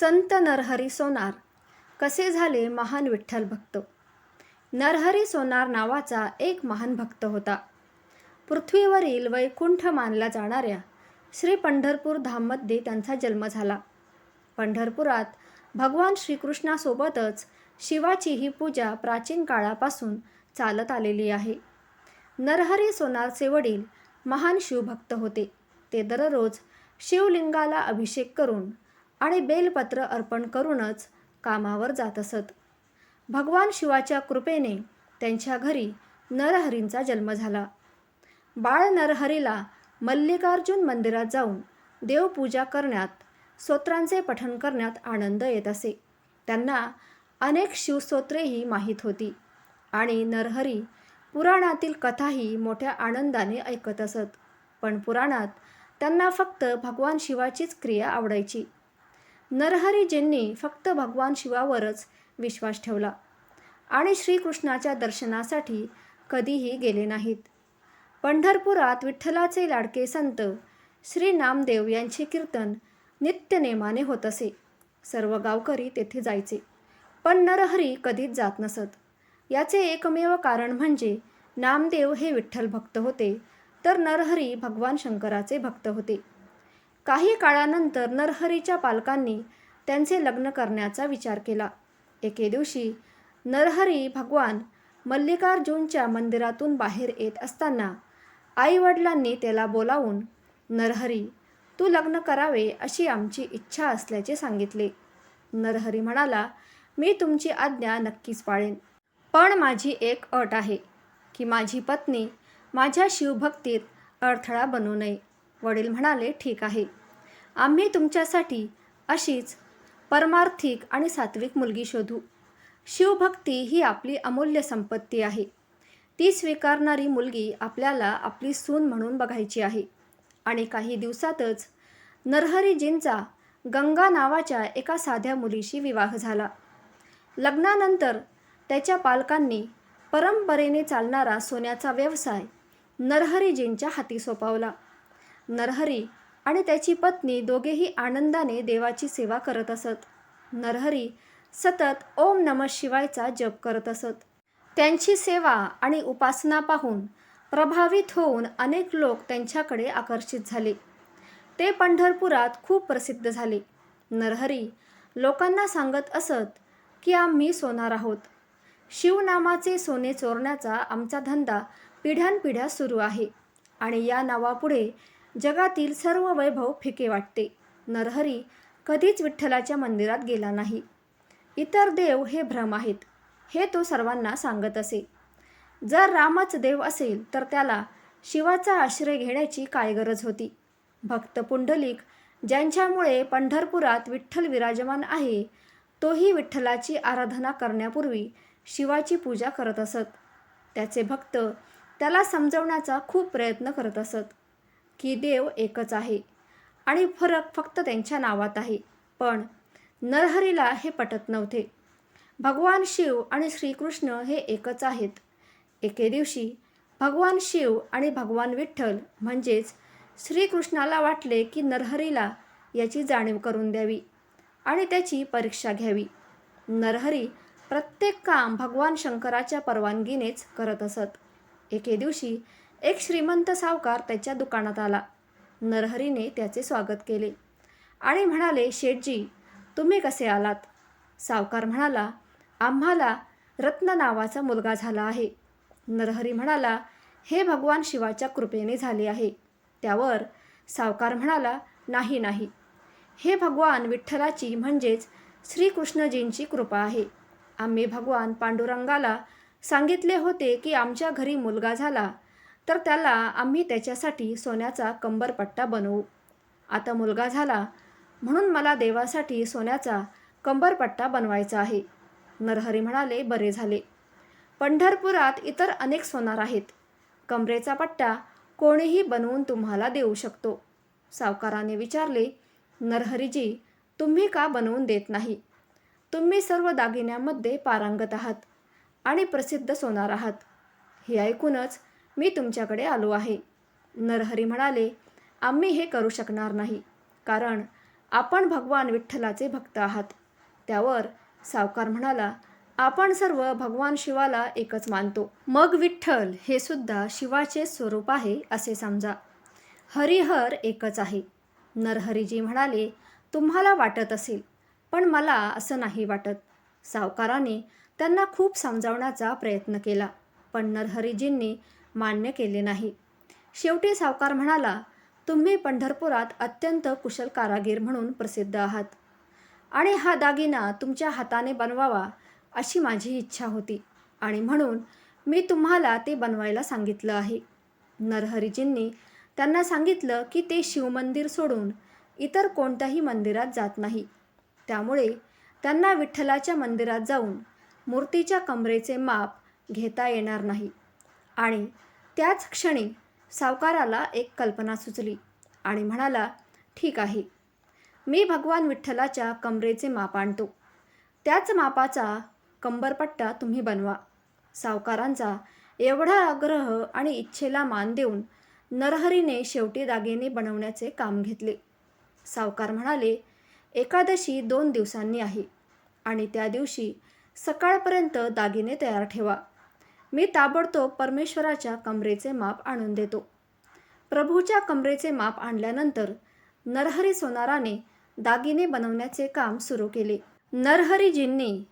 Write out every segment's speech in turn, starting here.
संत नरहरी सोनार. कसे झाले महान विठ्ठल भक्त? नरहरी सोनार नावाचा एक महान भक्त होता. पृथ्वीवरील वैकुंठ मानला जाणाऱ्या श्री पंढरपूर धाममध्ये त्यांचा जन्म झाला. पंढरपुरात भगवान श्रीकृष्णासोबतच शिवाची ही पूजा प्राचीन काळापासून चालत आलेली आहे. नरहरी सोनारचे वडील महान शिवभक्त होते. ते दररोज शिवलिंगाला अभिषेक करून आणि बेलपत्र अर्पण करूनच कामावर जात असत. भगवान शिवाच्या कृपेने त्यांच्या घरी नरहरींचा जन्म झाला. बाळ नरहरीला मल्लिकार्जुन मंदिरात जाऊन देवपूजा करण्यात स्तोत्रांचे पठण करण्यात आनंद येत असे. त्यांना अनेक शिवस्तोत्रेही माहीत होती आणि नरहरी पुराणातील कथाही मोठ्या आनंदाने ऐकत असत. पण पुराणात त्यांना फक्त भगवान शिवाचीच क्रिया आवडायची. नरहरीजींनी फक्त भगवान शिवावरच विश्वास ठेवला. आणि श्रीकृष्णाच्या दर्शनासाठी कधीही गेले नाहीत. पंढरपुरात विठ्ठलाचे लाडके संत श्री नामदेव यांचे कीर्तन नित्यनेमाने होत असे. सर्व गावकरी तेथे जायचे. पण नरहरी कधीच जात नसत. याचे एकमेव कारण म्हणजे नामदेव हे विठ्ठल भक्त होते तर नरहरी भगवान शंकराचे भक्त होते. काही काळानंतर नरहरीच्या पालकांनी त्यांचे लग्न करण्याचा विचार केला. एके दिवशी नरहरी भगवान मल्लिकार्जुनच्या मंदिरातून बाहेर येत असताना आईवडिलांनी त्याला बोलावून नरहरी तू लग्न करावे अशी आमची इच्छा असल्याचे सांगितले. नरहरी म्हणाला मी तुमची आज्ञा नक्कीच पाळेन. पण माझी एक अट आहे की माझी पत्नी माझ्या शिवभक्तीत अडथळा बनू नये. वडील म्हणाले ठीक आहे. आम्ही तुमच्यासाठी अशीच परमार्थिक आणि सात्विक मुलगी शोधू. शिवभक्ती ही आपली अमूल्य संपत्ती आहे. ती स्वीकारणारी मुलगी आपल्याला आपली सून म्हणून बघायची आहे. आणि काही दिवसातच नरहरीजींचा गंगा नावाच्या एका साध्या मुलीशी विवाह झाला. लग्नानंतर त्याच्या पालकांनी परंपरेने चालणारा सोन्याचा व्यवसाय नरहरीजींच्या हाती सोपावला. नरहरी आणि त्याची पत्नी दोघेही आनंदाने देवाची सेवा करत असत. नरहरी सतत ओम नम शिवायचा जप करत असत. त्यांची सेवा आणि उपासना पाहून प्रभावित होऊन अनेक लोक त्यांच्याकडे आकर्षित झाले. ते पंढरपुरात खूप प्रसिद्ध झाले. नरहरी लोकांना सांगत असत की आम्ही सोनार आहोत. शिवनामाचे सोने चोरण्याचा आमचा धंदा पिढ्यानपिढ्या सुरू आहे आणि या नावापुढे जगातील सर्व वैभव फिके वाटते. नरहरी कधीच विठ्ठलाच्या मंदिरात गेला नाही. इतर देव हे भ्रम आहेत हे तो सर्वांना सांगत असे. जर रामच देव असेल तर त्याला शिवाचा आश्रय घेण्याची काय गरज होती? भक्त पुंडलिक ज्यांच्यामुळे पंढरपुरात विठ्ठल विराजमान आहे तोही विठ्ठलाची आराधना करण्यापूर्वी शिवाची पूजा करत असत. त्याचे भक्त त्याला समजवण्याचा खूप प्रयत्न करत असत. की देव एकच आहे. आणि फरक फक्त त्यांच्या नावात आहे. पण नरहरीला हे पटत नव्हते. भगवान शिव आणि श्रीकृष्ण हे एकच आहेत. एके दिवशी भगवान शिव आणि भगवान विठ्ठल म्हणजेच श्रीकृष्णाला वाटले की नरहरीला याची जाणीव करून द्यावी आणि त्याची परीक्षा घ्यावी. नरहरी प्रत्येक काम भगवान शंकराच्या परवानगीनेच करत असत. एके दिवशी एक श्रीमंत सावकार त्याच्या दुकानात आला. नरहरीने त्याचे स्वागत केले. आणि म्हणाले शेठजी तुम्ही कसे आलात? सावकार म्हणाला आम्हाला रत्न नावाचा मुलगा झाला आहे. नरहरी म्हणाला हे भगवान शिवाच्या कृपेने झाले आहे. त्यावर सावकार म्हणाला नाही नाही. हे भगवान विठ्ठलाची म्हणजेच श्रीकृष्णजींची कृपा आहे. आम्ही भगवान पांडुरंगाला सांगितले होते की आमच्या घरी मुलगा झाला तर त्याला आम्ही त्याच्यासाठी सोन्याचा कंबरपट्टा बनवू. आता मुलगा झाला म्हणून मला देवासाठी सोन्याचा कंबरपट्टा बनवायचा आहे. नरहरी म्हणाले बरे झाले. पंढरपुरात इतर अनेक सोनार आहेत. कमरेचा पट्टा कोणीही बनवून तुम्हाला देऊ शकतो. सावकाराने विचारले नरहरीजी तुम्ही का बनवून देत नाही? तुम्ही सर्व दागिन्यांमध्ये पारंगत आहात आणि प्रसिद्ध सोनार आहात. हे ऐकूनच मी तुमच्याकडे आलो आहे. नरहरी म्हणाले आम्ही हे करू शकणार नाही कारण आपण भगवान विठ्ठलाचे भक्त आहात. त्यावर सावकार म्हणाला आपण सर्व भगवान शिवाला एकच मानतो. मग विठ्ठल हे सुद्धा शिवाचे स्वरूप आहे असे समजा. हरिहर एकच आहे. नरहरीजी म्हणाले तुम्हाला वाटत असेल पण मला असं नाही वाटत. सावकाराने त्यांना खूप समजावण्याचा प्रयत्न केला पण नरहरीजींनी मान्य केले नाही. शेवटी सावकार म्हणाला तुम्ही पंढरपुरात अत्यंत कुशल कारागीर म्हणून प्रसिद्ध आहात. आणि हा दागिना तुमच्या हाताने बनवावा अशी माझी इच्छा होती. आणि म्हणून मी तुम्हाला ते बनवायला सांगितलं आहे. नरहरीजींनी त्यांना सांगितलं की ते शिवमंदिर सोडून इतर कोणत्याही मंदिरात जात नाही. त्यामुळे त्यांना विठ्ठलाच्या मंदिरात जाऊन मूर्तीच्या कमरेचे माप घेता येणार नाही. आणि त्याच क्षणी सावकाराला एक कल्पना सुचली आणि म्हणाला ठीक आहे. मी भगवान विठ्ठलाच्या कमरेचे माप आणतो. त्याच मापाचा कंबरपट्टा तुम्ही बनवा. सावकारांचा एवढा आग्रह आणि इच्छेला मान देऊन नरहरीने शेवटी दागिने बनवण्याचे काम घेतले. सावकार म्हणाले एकादशी दोन दिवसांनी आहे आणि त्या दिवशी सकाळपर्यंत दागिने तयार ठेवा. मी ताबडतोब परमेश्वराच्या कमरेचे माप आणून देतो. प्रभूच्या कमरेचे माप आणल्यानंतर नरहरी सोनाराने दागिने बनवण्याचे काम सुरू केले. नरहरीजींनी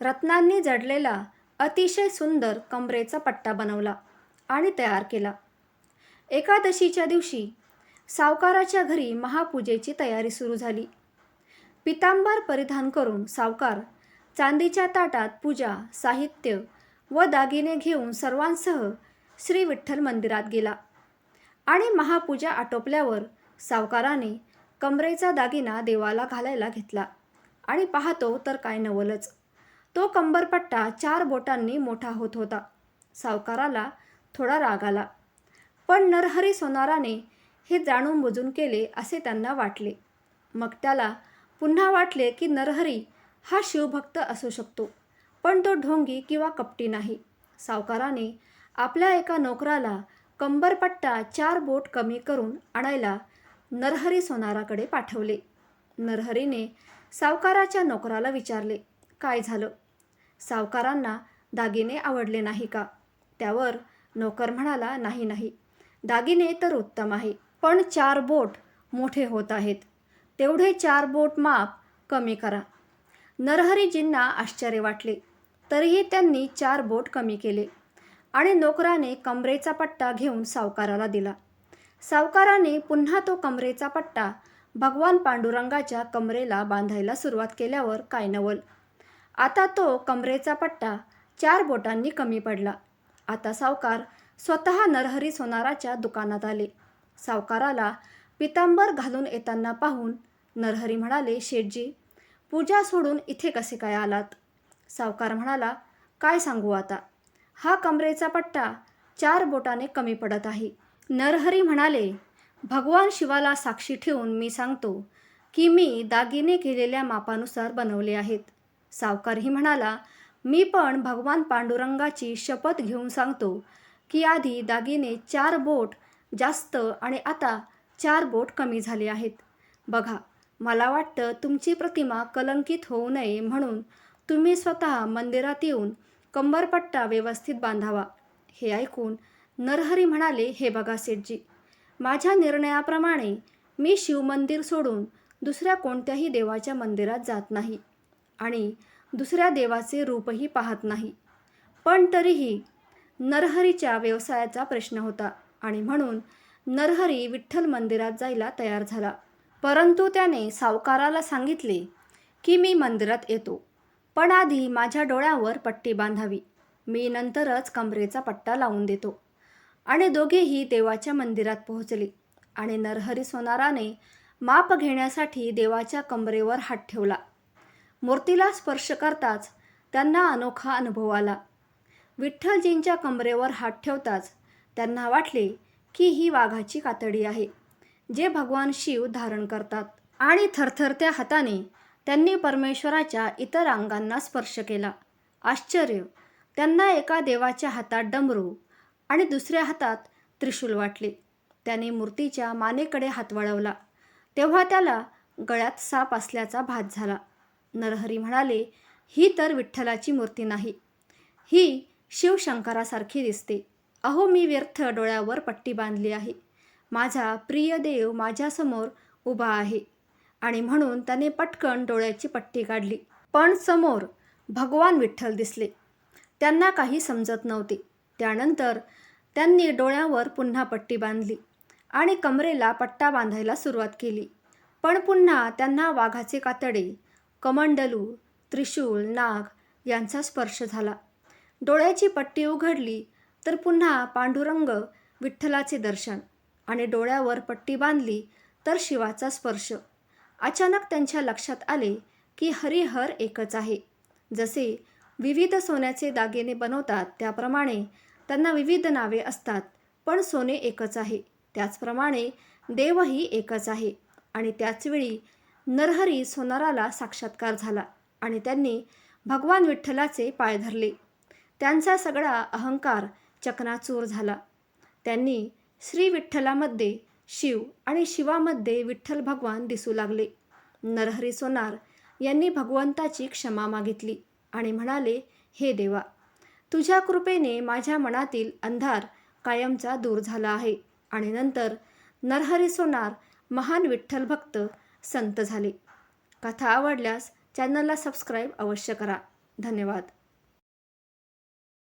रत्नांनी जडलेला अतिशय सुंदर कमरेचा पट्टा बनवला आणि तयार केला. एकादशीच्या दिवशी सावकाराच्या घरी महापूजेची तयारी सुरू झाली. पितांबर परिधान करून सावकार चांदीच्या ताटात पूजा साहित्य व दागिने घेऊन सर्वांसह श्री विठ्ठल मंदिरात गेला. आणि महापूजा आटोपल्यावर सावकाराने कमरेचा दागिना देवाला घालायला घेतला. आणि पाहतो तर काय नवलच. तो कंबरपट्टा चार बोटांनी मोठा होत होता. सावकाराला थोडा राग आला. पण नरहरी सोनाराने हे जाणून बुजून केले असे त्यांना वाटले. मग त्याला पुन्हा वाटले की नरहरी हा शिवभक्त असू शकतो. पण तो ढोंगी किंवा कपटी नाही. सावकाराने आपल्या एका नोकराला कंबरपट्टा चार बोट कमी करून आणायला नरहरी सोनाराकडे पाठवले. नरहरीने सावकाराच्या नोकराला विचारले काय झालं? सावकारांना दागिने आवडले नाही का? त्यावर नोकर म्हणाला नाही नाही. दागिने तर उत्तम आहे पण चार बोट मोठे होत आहेत. तेवढे चार बोट माप कमी करा. नरहरीजींना आश्चर्य वाटले. तरीही त्यांनी चार बोट कमी केले आणि नोकराने कमरेचा पट्टा घेऊन सावकाराला दिला. सावकाराने पुन्हा तो कमरेचा पट्टा भगवान पांडुरंगाच्या कमरेला बांधायला सुरुवात केल्यावर काय नवल आता तो कमरेचा पट्टा चार बोटांनी कमी पडला. आता सावकार स्वतः नरहरी सोनाराच्या दुकानात आले. सावकाराला पितांबर घालून येताना पाहून नरहरी म्हणाले शेठजी पूजा सोडून इथे कसे काय आलात? सावकार म्हणाला काय सांगू आता? हा कमरेचा पट्टा चार बोटाने कमी पडत आहे. नरहरी म्हणाले भगवान शिवाला साक्षी ठेवून मी सांगतो की मी दागिने केलेल्या मापानुसार बनवले आहेत. सावकारही म्हणाला मी पण भगवान पांडुरंगाची शपथ घेऊन सांगतो की आधी दागिने चार बोट जास्त आणि आता चार बोट कमी झाले आहेत. बघा मला वाटतं तुमची प्रतिमा कलंकित होऊ नये म्हणून तुम्ही स्वतः मंदिरात येऊन कंबरपट्टा व्यवस्थित बांधावा. हे ऐकून नरहरी म्हणाले हे बघा सेठजी माझ्या निर्णयाप्रमाणे मी शिवमंदिर सोडून दुसऱ्या कोणत्याही देवाच्या मंदिरात जात नाही आणि दुसऱ्या देवाचे रूपही पाहत नाही. पण तरीही नरहरीच्या व्यवसायाचा प्रश्न होता आणि म्हणून नरहरी विठ्ठल मंदिरात जायला तयार झाला. परंतु त्याने सावकाराला सांगितले की मी मंदिरात येतो. पण आधी माझ्या डोळ्यावर पट्टी बांधावी. मी नंतरच कमरेचा पट्टा लावून देतो. आणि दोघेही देवाच्या मंदिरात पोहोचले. आणि नरहरी सोनाराने माप घेण्यासाठी देवाच्या कमरेवर हात ठेवला. मूर्तीला स्पर्श करताच त्यांना अनोखा अनुभव आला. विठ्ठलजींच्या कमरेवर हात ठेवताच त्यांना वाटले की ही वाघाची कातडी आहे जे भगवान शिव धारण करतात. आणि थरथरत्या हाताने त्यांनी परमेश्वराच्या इतर अंगांना स्पर्श केला. आश्चर्य! त्यांना एका देवाच्या हातात डमरू आणि दुसऱ्या हातात त्रिशूल वाटले. त्याने मूर्तीच्या मानेकडे हात वळवला. तेव्हा त्याला गळ्यात साप असल्याचा भास झाला. नरहरी म्हणाले ही तर विठ्ठलाची मूर्ती नाही. ही शिवशंकरासारखी दिसते. अहो मी व्यर्थ डोळ्यावर पट्टी बांधली आहे. माझा प्रिय देव माझ्यासमोर उभा आहे. आणि म्हणून त्याने पटकन डोळ्याची पट्टी काढली. पण समोर भगवान विठ्ठल दिसले. त्यांना काही समजत नव्हते. त्यानंतर त्यांनी डोळ्यावर पुन्हा पट्टी बांधली आणि कमरेला पट्टा बांधायला सुरुवात केली. पण पुन्हा त्यांना वाघाचे कातडे कमंडलू त्रिशूळ नाग यांचा स्पर्श झाला. डोळ्याची पट्टी उघडली तर पुन्हा पांडुरंग विठ्ठलाचे दर्शन आणि डोळ्यावर पट्टी बांधली तर शिवाचा स्पर्श. अचानक त्यांच्या लक्षात आले की हरिहर एकच आहे. जसे विविध सोन्याचे दागिने बनवतात त्याप्रमाणे त्यांना विविध नावे असतात पण सोने एकच आहे. त्याचप्रमाणे देवही एकच आहे. आणि त्याचवेळी नरहरी सोनाराला साक्षात्कार झाला आणि त्यांनी भगवान विठ्ठलाचे पाय धरले. त्यांचा सगळा अहंकार चकनाचूर झाला. त्यांनी श्री विठ्ठलामध्ये शिव आणि शिवामध्ये विठ्ठल भगवान दिसू लागले. नरहरी सोनार यांनी भगवंताची क्षमा मागितली आणि म्हणाले हे देवा तुझ्या कृपेने माझ्या मनातील अंधार कायमचा दूर झाला आहे. आणि नंतर नरहरी सोनार महान विठ्ठल भक्त संत झाले. कथा आवडल्यास चॅनलला सबस्क्राईब अवश्य करा. धन्यवाद.